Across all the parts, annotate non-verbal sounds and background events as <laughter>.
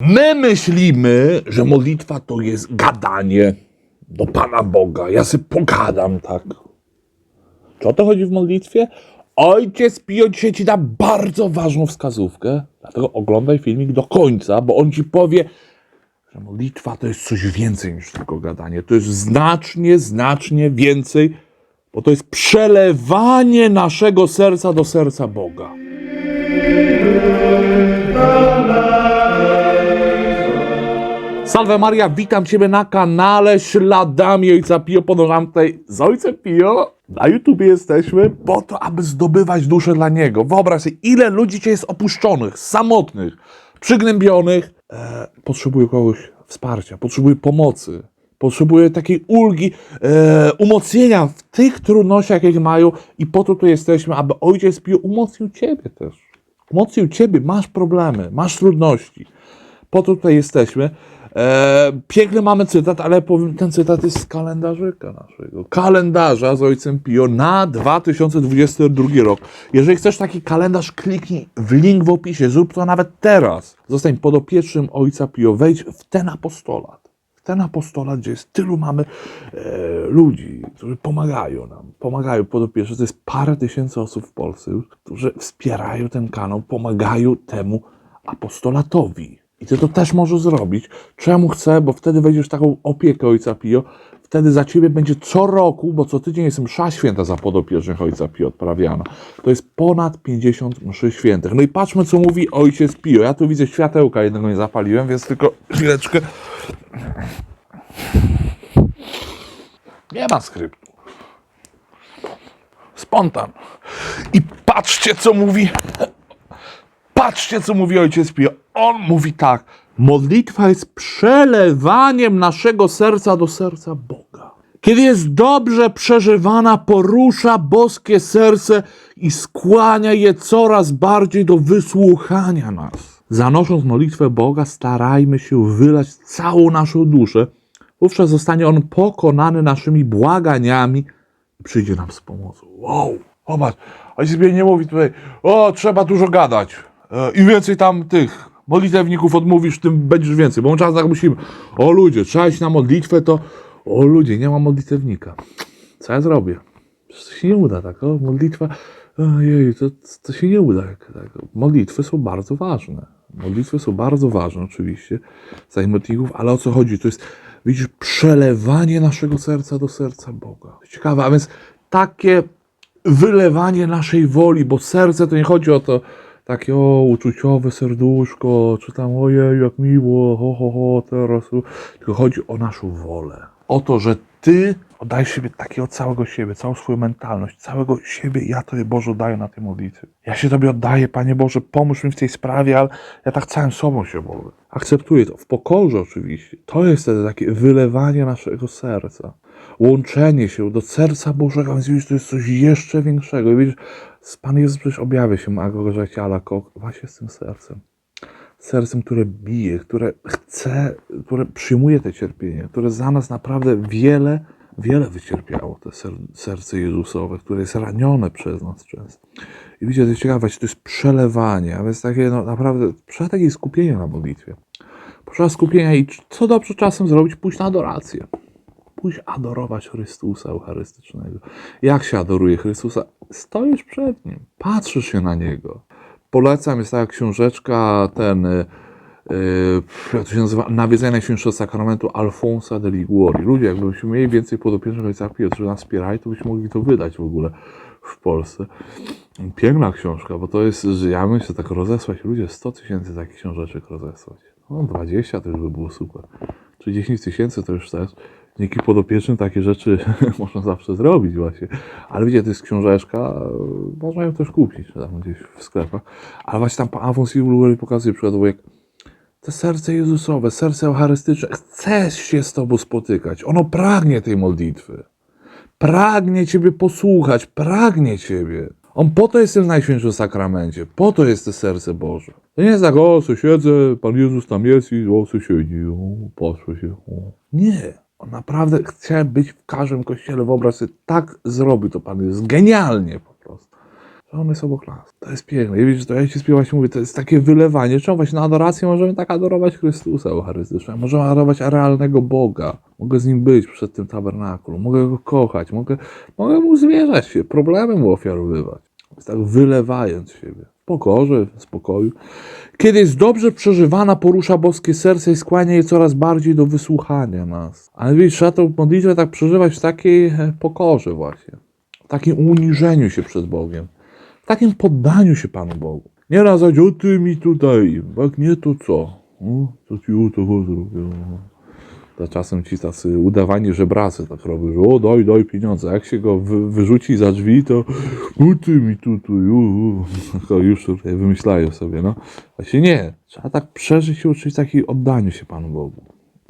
My myślimy, że modlitwa to jest gadanie do Pana Boga. Ja sobie pogadam tak. Czy o to chodzi w modlitwie? Ojciec Pio dzisiaj ci da bardzo ważną wskazówkę, dlatego oglądaj filmik do końca, bo on ci powie, że modlitwa to jest coś więcej niż tylko gadanie. To jest znacznie, znacznie więcej, bo to jest przelewanie naszego serca do serca Boga. Salve Maria, witam Ciebie na kanale Śladami Ojca Pio. Podążam tutaj z Ojcem Pio. Na YouTubie jesteśmy po to, aby zdobywać duszę dla Niego. Wyobraź sobie, ile ludzi Cię jest opuszczonych, samotnych, przygnębionych. E, potrzebuje kogoś wsparcia, potrzebuje pomocy, potrzebuje takiej ulgi, e, umocnienia w tych trudnościach, jakie mają i po to tu jesteśmy, aby Ojciec Pio umocnił Ciebie też. Umocnił Ciebie, masz problemy, masz trudności po to tutaj jesteśmy. E, piękny mamy cytat, ale powiem, ten cytat jest z kalendarzyka naszego. Kalendarza z Ojcem Pio na 2022 rok. Jeżeli chcesz taki kalendarz, kliknij w link w opisie. Zrób to nawet teraz. Zostań podopiecznym Ojca Pio. Wejdź w ten apostolat. W ten apostolat, gdzie jest tylu mamy e, ludzi, którzy pomagają nam. Pomagają podopiecznym. To jest parę tysięcy osób w Polsce którzy wspierają ten kanał, pomagają temu apostolatowi. I ty to też możesz zrobić. Czemu chcę? Bo wtedy wejdziesz taką opiekę Ojca Pio. Wtedy za ciebie będzie co roku, bo co tydzień jest msza święta za podopiecznych Ojca Pio odprawiana. To jest ponad 50 mszy świętych. No i patrzmy, co mówi Ojciec Pio. Ja tu widzę światełka, jednego nie zapaliłem, więc tylko chwileczkę. Nie ma skryptu. Spontan. I patrzcie, co mówi Patrzcie, co mówi ojciec Pio. On mówi tak. Modlitwa jest przelewaniem naszego serca do serca Boga. Kiedy jest dobrze przeżywana, porusza boskie serce i skłania je coraz bardziej do wysłuchania nas. Zanosząc modlitwę Boga, starajmy się wylać całą naszą duszę. Wówczas zostanie On pokonany naszymi błaganiami i przyjdzie nam z pomocą. Wow, zobacz, ojciec Pio nie mówi tutaj, o, trzeba dużo gadać. E, Im więcej tam tych modlitewników odmówisz, tym będziesz więcej. Bo my czasem tak musimy, o ludzie, trzeba iść na modlitwę, to o ludzie, nie ma modlitewnika. Co ja zrobię? To się nie uda, tak? O, modlitwa, ojej, to, to się nie uda. Tak. Modlitwy są bardzo ważne. Modlitwy są bardzo ważne, oczywiście, za modlitwów, ale o co chodzi? To jest, widzisz, przelewanie naszego serca do serca Boga. Ciekawe, a więc takie wylewanie naszej woli, bo serce to nie chodzi o to, takie o uczuciowe serduszko, czy tam ojej, jak miło, ho, ho, ho, teraz. Tylko chodzi o naszą wolę. O to, że Ty oddajesz siebie takiego całego siebie, całą swoją mentalność, całego siebie, ja Tobie Boże oddaję na tej modlitwie. Ja się Tobie oddaję, Panie Boże, pomóż mi w tej sprawie, ale ja tak całym sobą się modlę. Akceptuję to, w pokorze oczywiście. To jest wtedy takie wylewanie naszego serca. Łączenie się do serca Bożego, więc widzisz, to jest coś jeszcze większego. I widzisz, Pan Jezus przecież objawia się mago ciała właśnie z tym sercem. Sercem, które bije, które chce, które przyjmuje te cierpienie, które za nas naprawdę wiele, wiele wycierpiało, te ser, serce Jezusowe, które jest ranione przez nas często. I widzicie, to jest ciekawe, to jest przelewanie, a więc takie no, naprawdę, trzeba takie skupienie na modlitwie. Potrzeba skupienia i co dobrze czasem zrobić? Pójść na adorację pójść adorować Chrystusa Eucharystycznego. Jak się adoruje Chrystusa? Stoisz przed Nim, patrzysz się na Niego. Polecam, jest taka książeczka, ten, yy, jak to się nazywa, Nawiedzenie Najświętszego Sakramentu Alfonsa de Liguori. Ludzie, jakbyśmy mieli więcej podopiecznych ojca Pio, którzy nas wspierali, to byśmy mogli to wydać w ogóle w Polsce. Piękna książka, bo to jest, że ja myślę, tak rozesłać, ludzie 100 tysięcy takich książeczek rozesłać. No 20 to już by było super. Czy 10 tysięcy to już też dzięki podopiecznym takie rzeczy <laughs> można zawsze zrobić właśnie. Ale wiecie, to jest książeczka, można ją też kupić tam gdzieś w sklepach. Ale właśnie tam pan Alfons Lugoli pokazuje przykładowo, jak to serce Jezusowe, serce eucharystyczne chce się z Tobą spotykać. Ono pragnie tej modlitwy. Pragnie Ciebie posłuchać, pragnie Ciebie. On po to jest w Najświętszym Sakramencie, po to jest to serce Boże. To nie jest tak, o, siedzę, Pan Jezus tam jest i o, co siedzi, o, patrzę się. O. Nie. On naprawdę chce być w każdym kościele, wyobraź sobie, tak zrobił to Pan Jezus, genialnie po prostu. że on jest obok nas. To jest piękne. I widzisz, to ja ci śpiewać mówię, to jest takie wylewanie. Czemu właśnie na adorację możemy tak adorować Chrystusa Eucharystycznego? Możemy adorować realnego Boga. Mogę z nim być przed tym tabernakulum. Mogę go kochać. Mogę, mogę mu zwierzać się. Problemy mu ofiarowywać. Jest tak wylewając siebie. Pokorze, w spokoju. Kiedy jest dobrze przeżywana, porusza boskie serce i skłania je coraz bardziej do wysłuchania nas. Ale widzisz, trzeba tę modlitwę tak przeżywać w takiej e, pokorze właśnie. W takim uniżeniu się przed Bogiem. W takim poddaniu się Panu Bogu. Nie razać, o ty mi tutaj, jak nie to co? O, co ci o tego zrobię? To czasem ci tacy udawani żebracy tak robią, że o daj, daj pieniądze. Jak się go wy, wyrzuci za drzwi, to ty mi tutaj, o. To już tutaj wymyślają sobie, no. Właśnie nie. Trzeba tak przeżyć się, uczyć takiej oddaniu się Panu Bogu.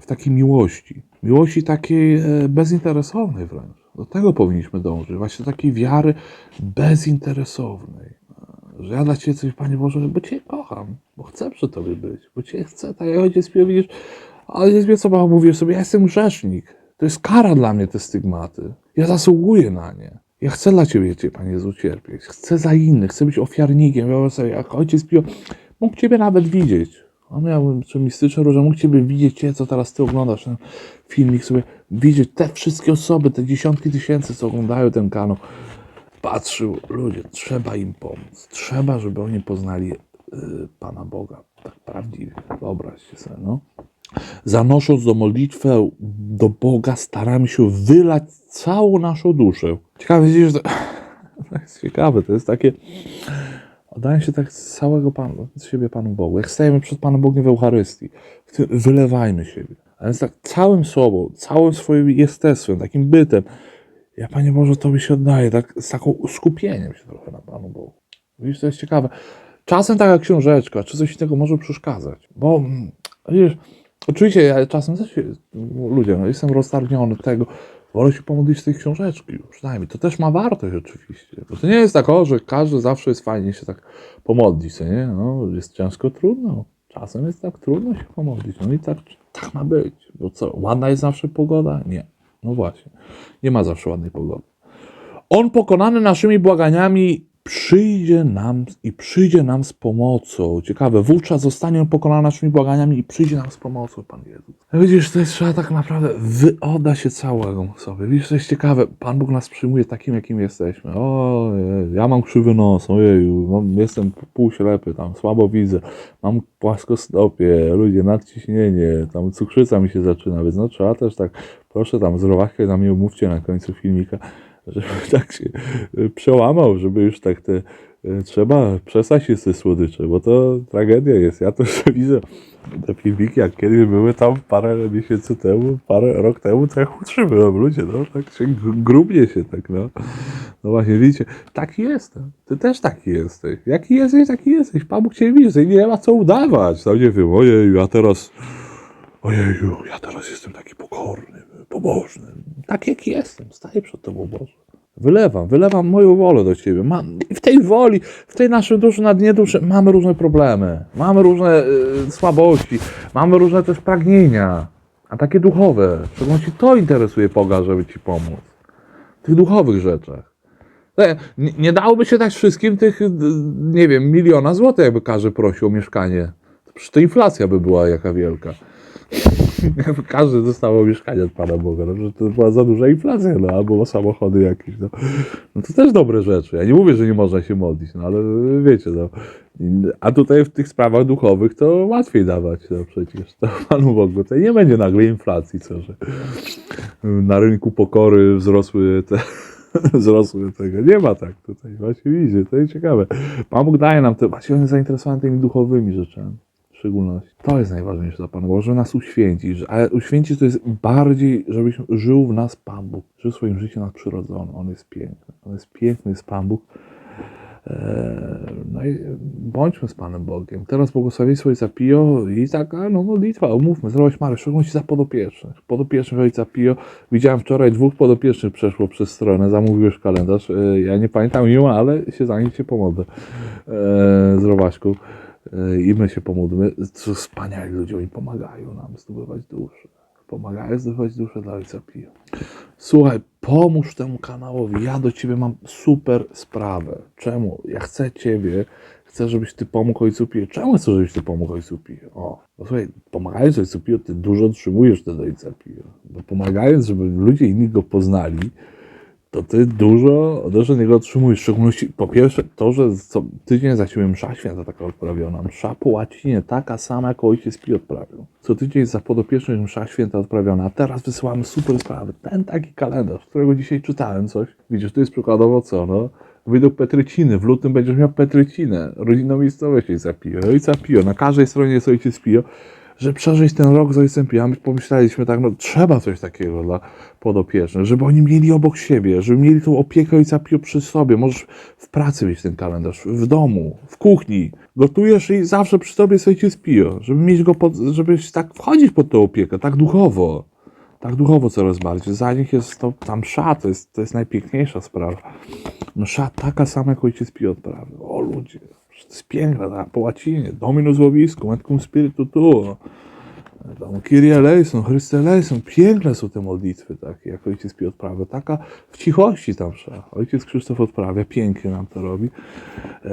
W takiej miłości. Miłości takiej e, bezinteresownej wręcz. Do tego powinniśmy dążyć. Właśnie takiej wiary bezinteresownej. Że ja dla Ciebie coś, Panie Boże, bo Cię kocham, bo chcę przy Tobie być, bo Cię chcę, tak jak Ojciec Pio, widzisz, ale Ojciec Pio, co Pan mówię sobie, ja jestem grzesznik. To jest kara dla mnie, te stygmaty. Ja zasługuję na nie. Ja chcę dla Ciebie, Cię, Panie Jezu, cierpieć. Chcę za innych, chcę być ofiarnikiem. Wyobraź sobie, jak Ojciec Pio mógł Ciebie nawet widzieć. On miał czy mistyczne róże, mógł Ciebie widzieć, Cię, co teraz Ty oglądasz, ten filmik sobie, widzieć te wszystkie osoby, te dziesiątki tysięcy, co oglądają ten kanał. Patrzył, ludzie, trzeba im pomóc. Trzeba, żeby oni poznali y, Pana Boga. Tak prawdziwie. Wyobraźcie sobie, no. Zanosząc do modlitwę do Boga, staramy się wylać całą naszą duszę. Ciekawe, widzisz, to, to jest ciekawe, to jest takie. Oddaję się tak z całego Panu, z siebie Panu Bogu. Jak stajemy przed Panem Bogiem w Eucharystii, w tym wylewajmy siebie. A więc tak całym sobą, całym swoim jestestwem, takim bytem. Ja, Panie Boże, Tobie się oddaję, tak z taką skupieniem się trochę na Panu Bogu. Widzisz, to jest ciekawe. Czasem taka książeczka, czy coś innego może przeszkadzać, bo mm, widzisz, oczywiście ja czasem też ludzie, no, jestem roztargniony tego, wolę się pomodlić z tej książeczki, przynajmniej. To też ma wartość oczywiście, bo to nie jest tak, o, że każdy zawsze jest fajnie się tak pomodlić, nie? No, jest ciężko, trudno. Czasem jest tak trudno się pomodlić, no i tak, tak ma być, bo co, ładna jest zawsze pogoda? Nie. No właśnie, nie ma zawsze ładnej pogody. On pokonany naszymi błaganiami przyjdzie nam i przyjdzie nam z pomocą. Ciekawe, wówczas zostanie on pokonany naszymi błaganiami i przyjdzie nam z pomocą, Pan Jezus. Widzisz, to jest trzeba tak naprawdę wyoda się całego sobie. Widzisz, to jest ciekawe. Pan Bóg nas przyjmuje takim, jakim jesteśmy. O, ja mam krzywy nos, ojeju, jestem półślepy, tam słabo widzę, mam płaskostopie, ludzie, nadciśnienie, tam cukrzyca mi się zaczyna, więc no trzeba też tak, proszę tam zdrowachę na mnie umówcie na końcu filmika żeby <laughs> tak się y, przełamał, żeby już tak te, y, trzeba przestać się z te słodycze, bo to tragedia jest. Ja to <laughs> już widzę, te filmiki, jak kiedyś były tam parę miesięcy temu, parę rok temu, to ja chudszy byłem, ludzie, no, tak się gr- grubnie się tak, no. No właśnie, widzicie, taki jestem. Ty też taki jesteś. Jaki jesteś, taki jesteś. Pan Bóg cię widzi, nie ma co udawać. Tam nie wiem, ojeju, ja teraz, ojeju, ja teraz jestem taki pokorny, pobożny. Tak jak jestem, staję przed Tobą, Boże. Wylewam, wylewam moją wolę do Ciebie. Mam, w tej woli, w tej naszej duszy, na dnie duszy mamy różne problemy, mamy różne y, słabości, mamy różne też pragnienia, a takie duchowe. W szczególności to interesuje Boga, żeby Ci pomóc. W tych duchowych rzeczach. Nie, nie dałoby się dać wszystkim tych, nie wiem, miliona złotych, jakby każdy prosił o mieszkanie. Przecież to inflacja by była jaka wielka. <laughs> Każdy dostawał mieszkanie od Pana Boga, no, że to była za duża inflacja, no, albo samochody jakieś, no. no to też dobre rzeczy. Ja nie mówię, że nie można się modlić, no ale wiecie, no. A tutaj w tych sprawach duchowych to łatwiej dawać, no przecież to <laughs> Panu Bogu. Tutaj nie będzie nagle inflacji, co, że na rynku pokory wzrosły te <laughs> wzrosły tego. Nie ma tak tutaj, właśnie widzicie, to jest ciekawe. Pan Bóg daje nam te, właśnie on jest zainteresowany tymi duchowymi rzeczami szczególności. To jest najważniejsze dla Pana Boga, że nas uświęci, że, ale uświęcić to jest bardziej, żebyś żył w nas Pan Bóg, żył swoim życiem nadprzyrodzonym. On jest piękny, on jest piękny, jest Pan Bóg. Eee, No i bądźmy z Panem Bogiem. Teraz błogosławieństwo Ojca Pio i taka no, modlitwa, umówmy, zdrowość Mary, w szczególności za podopiecznych. Podopiecznych Ojca Pio. Widziałem wczoraj dwóch podopiecznych przeszło przez stronę, zamówiłeś kalendarz. Eee, Ja nie pamiętam imienia, ale się za nich się pomodlę. Eee, Zdrowaśku. Eee, I my się pomódlmy. Co wspaniali ludzie, oni pomagają nam zdobywać duszę. pomagając dochodzić duszę dla Ojca Pio. Słuchaj, pomóż temu kanałowi. Ja do ciebie mam super sprawę. Czemu? Ja chcę ciebie, chcę, żebyś ty pomógł Ojcu Pio. Czemu chcę, żebyś ty pomógł Ojcu Pio? O, bo słuchaj, pomagając Ojcu Pio, ty dużo otrzymujesz wtedy Ojca Pio. Bo pomagając, żeby ludzie inni go poznali, to ty dużo, dużo niego otrzymujesz. W szczególności, po pierwsze, to, że co tydzień za ciebie msza święta taka odprawiona. Msza po łacinie taka sama, jak ojciec Pi odprawił. Co tydzień za podopieczność msza święta odprawiona. A teraz wysyłamy super sprawy. Ten taki kalendarz, którego dzisiaj czytałem coś. Widzisz, to jest przykładowo co, no? Według Petryciny. W lutym będziesz miał Petrycinę. Rodzinną miejscowość Ojca Pio. Ojca Pio. Na każdej stronie jest Ojciec Pio że przeżyć ten rok z Ojcem my pomyśleliśmy tak, no trzeba coś takiego dla podopiecznych, żeby oni mieli obok siebie, żeby mieli tą opiekę Ojca Pio przy sobie. Możesz w pracy mieć ten kalendarz, w domu, w kuchni. Gotujesz i zawsze przy sobie jest Ojciec Pio, żeby mieć go, pod, żebyś tak wchodzić pod tą opiekę, tak duchowo. Tak duchowo coraz bardziej. Za nich jest to, ta msza, to jest, to jest najpiękniejsza sprawa. Msza taka sama jak Ojciec Pio odprawił. O ludzie, to jest piękna, ta, po łacinie. Dominus et cum spiritu tuo. Tam Kyrie eleison, Chryste eleison. Piękne są te modlitwy takie, jak Ojciec Pio odprawia. Taka w cichości tam msza. Ojciec Krzysztof odprawia, pięknie nam to robi. Eee,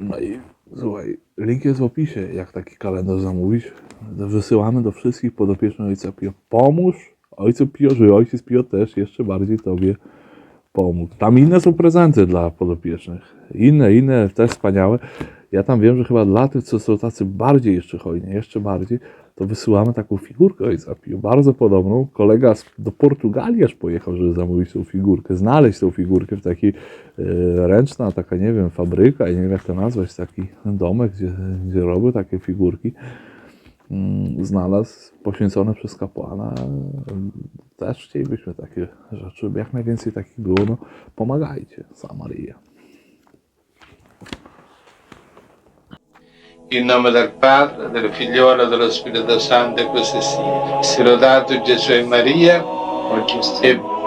no i słuchaj, link jest w opisie, jak taki kalendarz zamówić. Wysyłamy do wszystkich podopiecznych Ojca Pio. Pomóż Ojcu Pio, żeby Ojciec Pio też jeszcze bardziej Tobie pomógł. Tam inne są prezenty dla podopiecznych. Inne, inne, też wspaniałe. Ja tam wiem, że chyba dla tych, co są tacy bardziej jeszcze hojni, jeszcze bardziej, to wysyłamy taką figurkę Ojca Pio, bardzo podobną. Kolega z, do Portugalii aż pojechał, żeby zamówić tą figurkę, znaleźć tą figurkę w takiej e, ręczna, taka, nie wiem, fabryka, nie wiem jak to nazwać, taki domek, gdzie, gdzie robią takie figurki znalazł poświęcone przez kapłana. Też chcielibyśmy takie rzeczy, jak najwięcej takich było. No, pomagajcie, Samaria. In nome del Padre, del Figliolo e dello Spirito Santo, e così sia. Sia lodato Gesù e Maria, perché sempre